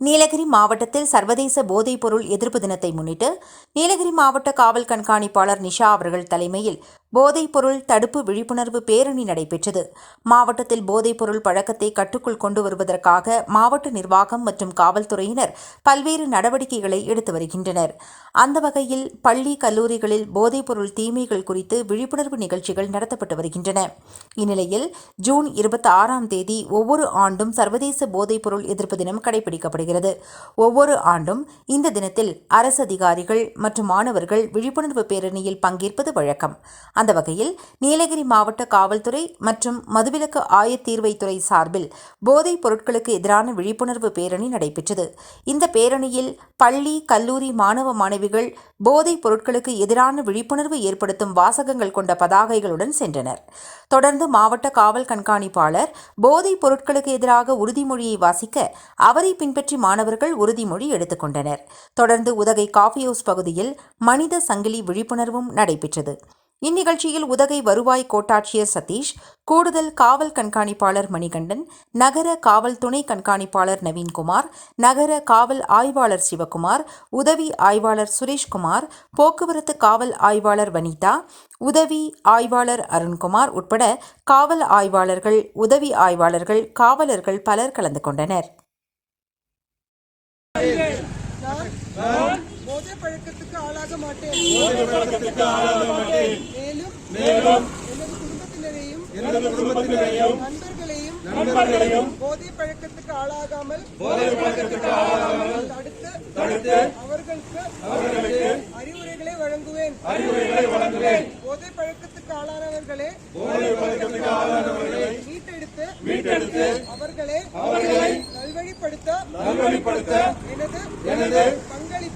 நீலகிரி மாவட்டத்தில் சர்வதேச போதைப்பொருள் எதிர்ப்பு தினத்தை முன்னிட்டு நீலகிரி மாவட்ட காவல் கண்காணிப்பாளர் நிஷா அவர்கள் தலைமையில் போதைப்பொருள் தடுப்பு விழிப்புணர்வு பேரணி நடைபெற்றது. மாவட்டத்தில் போதைப்பொருள் பழக்கத்தை கட்டுக்குள் கொண்டு வருவதற்காக மாவட்ட நிர்வாகம் மற்றும் காவல்துறையினர் பல்வேறு நடவடிக்கைகளை எடுத்து வருகின்றனர். அந்த வகையில் பள்ளி கல்லூரிகளில் போதைப்பொருள் தீமைகள் குறித்து விழிப்புணர்வு நிகழ்ச்சிகள் நடத்தப்பட்டு வருகின்றன. இந்நிலையில் ஜூன் இருபத்தி ஆறாம் தேதி ஒவ்வொரு ஆண்டும் சர்வதேச போதைப்பொருள் எதிர்ப்பு தினம் கடைபிடிக்கப்படுகிறது. ஒவ்வொரு ஆண்டும் இந்த தினத்தில் அரசு அதிகாரிகள் மற்றும் மாணவர்கள் விழிப்புணர்வு பேரணியில் பங்கேற்பது வழக்கம். அந்த வகையில் நீலகிரி மாவட்ட காவல்துறை மற்றும் மதுவிலக்கு ஆயத்தீர்வைத்துறை சார்பில் போதைப் பொருட்களுக்கு எதிரான விழிப்புணர்வு பேரணி நடைபெற்றது. இந்த பேரணியில் பள்ளி கல்லூரி மாணவ மாணவிகள் போதைப் பொருட்களுக்கு எதிரான விழிப்புணர்வு ஏற்படுத்தும் வாசகங்கள் கொண்ட பதாகைகளுடன் சென்றனர். தொடர்ந்து மாவட்ட காவல் கண்காணிப்பாளர் போதைப் பொருட்களுக்கு எதிராக உறுதிமொழியை வாசிக்க அவரை பின்பற்றி மாணவர்கள் உறுதிமொழி எடுத்துக்கொண்டனர் தொடர்ந்து உதகை காஃபி ஹவுஸ் பகுதியில் மனித சங்கிலி விழிப்புணர்வும் நடைபெற்றது. இந்நிகழ்ச்சியில் உதகை வருவாய் கோட்டாட்சியர் சதீஷ் கூடுதல் காவல் கண்காணிப்பாளர் மணிகண்டன் நகர காவல் துணை கண்காணிப்பாளர் நவீன்குமார் நகர காவல் ஆய்வாளர் சிவகுமார் உதவி ஆய்வாளர் சுரேஷ்குமார் போக்குவரத்து காவல் ஆய்வாளர் வனிதா உதவி ஆய்வாளர் அருண்குமார் உட்பட காவல் ஆய்வாளர்கள் உதவி ஆய்வாளர்கள் காவலர்கள் பலர் கலந்து கொண்டனர். போதை பழக்கத்துக்கு ஆளாக மாட்டேன். மேலும் எனது குடும்பத்தினரையும் நண்பர்களையும் போதை பழக்கத்துக்கு ஆளாகாமல் தடுத்து அவர்களுக்கு அறிவுரைகளை வழங்குவேன். போதை பழக்கத்துக்கு ஆளானவர்களே மீட்டெடுத்து அவர்களை நல்வழிப்படுத்த எனது